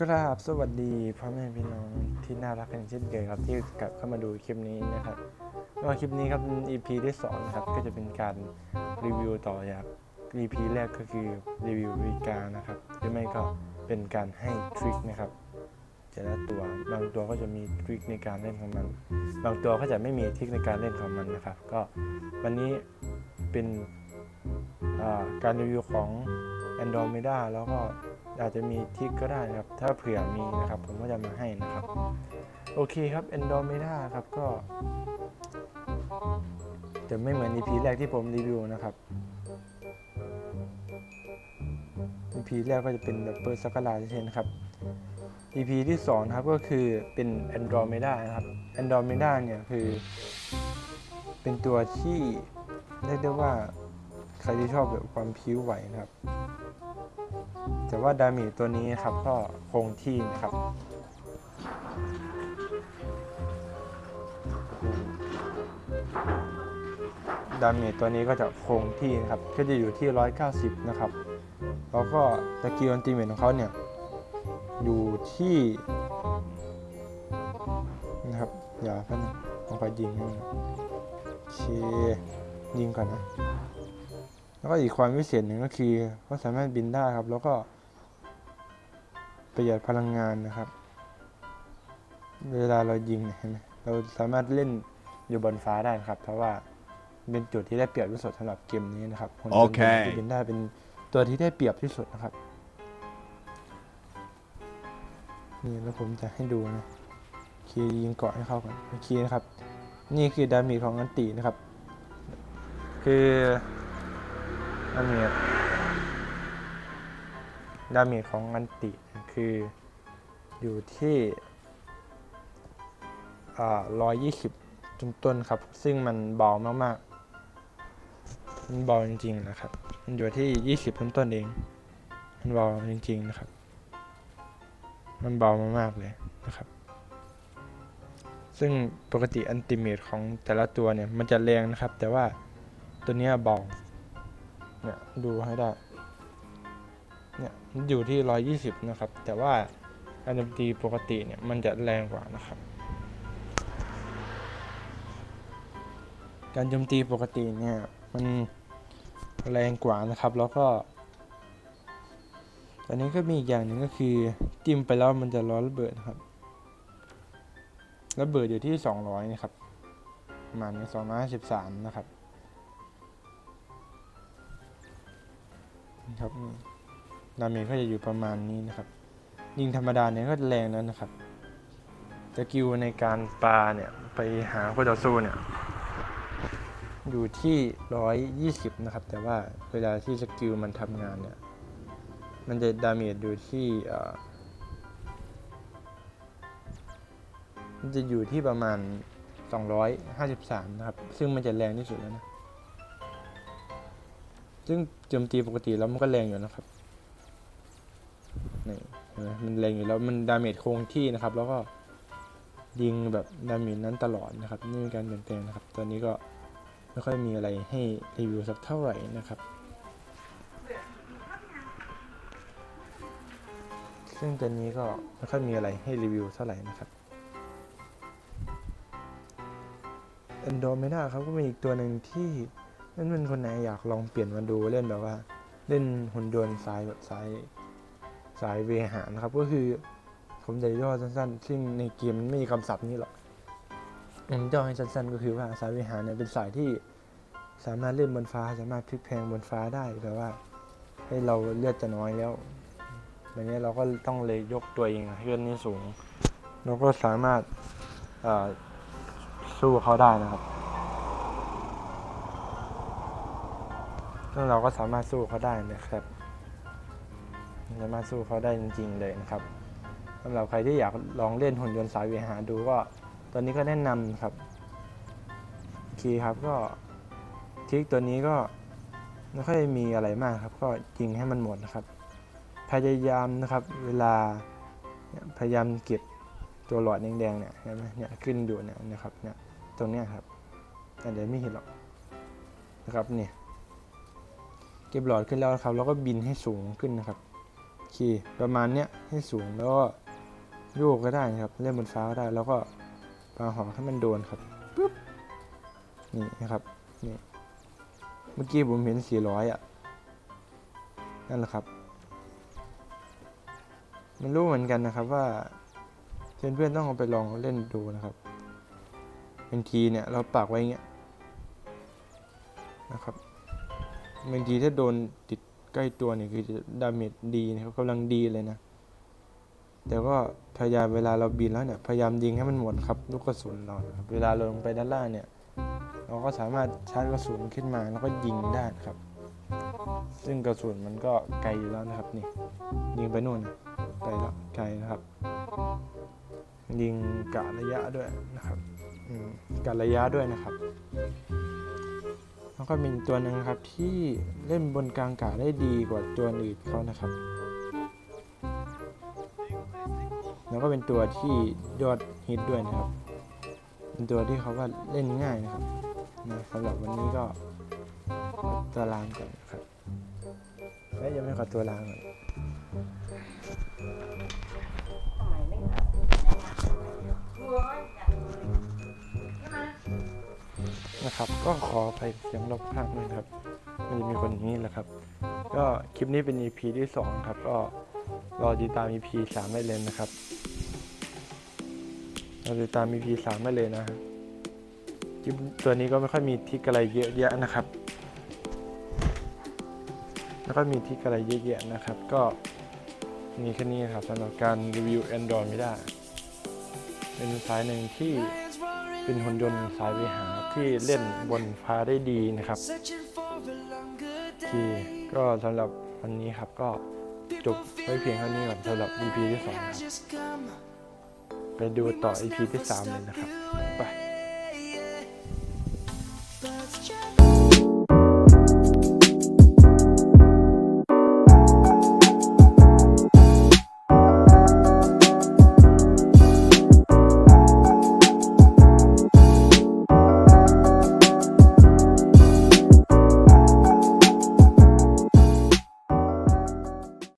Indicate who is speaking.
Speaker 1: กราบสวัสดีพ่อแม่พี่น้องที่น่ารักกันเช่นเคยครับที่กลับเข้ามาดูคลิปนี้นะครับก็คลิปนี้ครับเป็น EP ที่สองนะครับก็จะเป็นการรีวิวต่อจาก EP แรกก็คือรีวิววิกานะครับหรือไม่ก็เป็นการให้ทริคนะครับแต่ละตัวบางตัวก็จะมีทริคในการเล่นของมัน บางตัวก็จะไม่มีทริคในการเล่นของมันนะครับ ก็วันนี้เป็นการรีวิวของ Andromeda แล้วก็ อาจจะมีทิกก็ได้นะครับ ถ้าเผื่อมีนะครับ ผมก็จะมาให้นะครับ โอเคครับ Andromeda ครับก็ จะไม่เหมือน EP แรกที่ผมรีวิวนะครับ EP แรกก็จะเป็นแบบเปิดสักราเช่นครับ EP ที่2ครับก็คือเป็น Andromeda นะครับ Andromeda เนี่ยคือ เป็นตัวที่เรียกได้ว่าใครที่ชอบแบบความพิ้วไหวนะครับ แต่ว่าดาเมจตัวนี้ครับก็คงที่นะครับดาเมจตัวนี้ก็จะคงที่นะครับ ก็จะอยู่ที่ 190 นะครับ แล้วก็สกิลอันติเมทของเขาเนี่ย อยู่ที่นะครับอย่าเพิ่งลงไปยิงให้มันโอเคยิงก่อนนะ แล้วก็อีกความพิเศษหนึ่งก็คือเขาสามารถบินได้ครับ แล้วก็ ประหยัดพลังงานนะครับ เวลาเรายิงเนี่ยเห็นไหมเราสามารถเล่นอยู่บนฟ้าได้นะครับ เพราะว่าเป็นจุดที่ได้เปรียบที่สุดสำหรับเกมนี้นะครับหุ่นยนต์
Speaker 2: โอเค
Speaker 1: ที่บินได้เป็นตัวที่ได้เปรียบที่สุดนะครับนี่แล้วผมจะให้ดูนะคีย์ยิงเกาะให้เข้ากันโอเคนะครับ นี่คือดาเมจของอันตินะครับ คือดาเมจดาเมจของอันติ คืออยู่ที่ร้อยยี่สิบต้นๆครับ ซึ่งมันเบามากๆ มันเบาจริงๆนะครับ มันอยู่ที่ยี่สิบต้นๆเอง มันเบาจริงๆนะครับ มันเบามากๆเลยนะครับ ซึ่งปกติอันติเมตของแต่ละตัวเนี่ยมันจะแรงนะครับ แต่ว่าตัวเนี้ยเบา เนี่ยดูให้ได้ เนี่ยอยู่ที่ 120 นะครับ แต่ว่าการโจมตีปกติเนี่ยมันจะแรงกว่านะครับ การโจมตีปกติเนี่ยมันแรงกว่านะครับแล้วก็อันนี้ก็มีอีกอย่างหนึ่งก็คือจิ้มไปแล้วมันจะร้อนระเบิดครับระเบิดอยู่ที่ 200 นะครับประมาณนี้253นะครับนะครับ ดาเมจก็จะอยู่ประมาณนี้นะครับ ยิงธรรมดาเนี่ยก็แรงแล้วนะครับสกิลในการปาเนี่ยไปหาคู่ต่อสู้เนี่ยอยู่ที่ 120 นะครับ แต่ว่าเวลาที่สกิลมันทำงานเนี่ย มันจะดาเมจอยู่ที่มันจะอยู่ที่ประมาณ 253 นะครับ ซึ่งมันจะแรงที่สุดแล้วนะ ซึ่งโจมตีปกติแล้วมันก็แรงอยู่นะครับ นี่เห็นไหมมันแรงอยู่แล้วมันดาเมจคงที่นะครับ แล้วก็ยิงแบบดาเมจนั้นตลอดนะครับนี่เป็นการเปลี่ยนแปลงนะครับ ตอนนี้ก็ไม่ค่อยมีอะไรให้รีวิวสักเท่าไหร่นะครับ ซึ่งตัวนี้ก็ไม่ค่อยมีอะไรให้รีวิวเท่าไหร่นะครับ Andromeda ครับก็เป็นอีกตัวหนึ่งที่นั่นเป็นคนไหนอยากลองเปลี่ยนมาดูเล่นแบบว่า เล่นหุ่นยนต์สายแบบสาย สายเวหานะครับ ก็คือผมจะย่อสั้นๆ ซึ่งในเกมมันไม่มีคำศัพท์นี้หรอกผมย่อให้สั้นๆ ก็คือว่าสายเวหาเนี่ยเป็นสายที่สามารถเล่นบนฟ้าสามารถพลิกแพงบนฟ้าได้แบบว่า ให้เราเลือดจะน้อยแล้วแบบนี้เราก็ต้องเลยยกตัวเองให้เลือดนี่สูงเราก็สามารถสู้เขาได้นะครับซึ่งเราก็สามารถสู้เขาได้นะครับ สามารถสู้เขาได้จริง ๆ เลยนะครับสำหรับใครที่อยากลองเล่นหุ่นยนต์สายเวหาดูก็ตอนนี้ก็แนะนำครับโอเคครับก็ทิกตัวนี้ก็ไม่ค่อยมีอะไรมากครับ ก็ยิงให้มันหมดนะครับ พยายามนะครับเวลาพยายามเก็บตัวหลอดแดงๆเนี่ยเห็นไหมเนี่ยขึ้นอยู่เนี่ยนะครับเนี่ยตรงเนี้ยครับแต่เดี๋ยวไม่เห็นหรอกนะครับเนี่ยเก็บหลอดขึ้นแล้วครับ แล้วก็บินให้สูงขึ้นนะครับ ขี่ประมาณเนี้ยให้สูงแล้วก็โยกก็ได้นะครับ เล่นบนฟ้าก็ได้ แล้วก็ปาหอกให้มันโดนครับปุ๊บนี่นะครับนี่เมื่อกี้ผมเห็น 400 อะ นั่นแหละครับ มันรู้เหมือนกันนะครับว่าเพื่อนๆต้องเอาไปลองเล่นดูนะครับบางทีเนี่ยเราปักไว้อย่างเงี้ยนะครับบางทีถ้าโดนติด ใกล้ตัวเนี่ยคือดาเมจดีนะครับกำลังดีเลยนะ แต่ก็พยายามเวลาเราบินแล้วเนี่ยพยายามยิงให้มันหมดครับลูกกระสุนเราครับเวลาเราลงไปด้านล่างเนี่ย เราก็สามารถชาร์จกระสุนขึ้นมาแล้วก็ยิงได้ครับ ซึ่งกระสุนมันก็ไกลอยู่แล้วนะครับนี่ ยิงไปนู่นไกลแล้วไกลนะครับ ยิงกะระยะด้วยนะครับกะระยะด้วยนะครับ แล้วก็มีตัวหนึ่งครับที่เล่นบนกลางกาได้ดีกว่าตัวอื่นเขานะครับ แล้วก็เป็นตัวที่ยอดฮิตด้วยนะครับ เป็นตัวที่เขาว่าเล่นง่ายนะครับนะสำหรับวันนี้ก็ตัวลางก่อนนะครับและยังไม่ขอตัวลางก่อน ครับ ก็ขอไปเสียงรอบข้างด้วยนะครับมันจะมีคนอย่างนี้แหละครับ ก็คลิปนี้เป็น EP ที่ 2 ครับ ก็รอติดตาม EP 3ได้เลยนะครับรอติดตาม EP 3ได้เลยนะฮะคลิปตัวนี้ก็ไม่ค่อยมีทิกอะไรเยอะแยะนะครับ แล้วก็มีทิกอะไรเยอะแยะนะครับ ก็มีแค่นี้ครับสำหรับการรีวิว Android ไม่ได้ เป็นสายหนึ่งที่ เป็นหุ่นยนต์สายวิหาที่เล่นบนฟ้าได้ดีนะครับที่ก็สำหรับวันนี้ครับก็จบไว้เพียงเท่านี้ก่อนสำหรับ EP ที่2ครับไปดูต่อ EP ที่ 3 เลยนะครับ ไป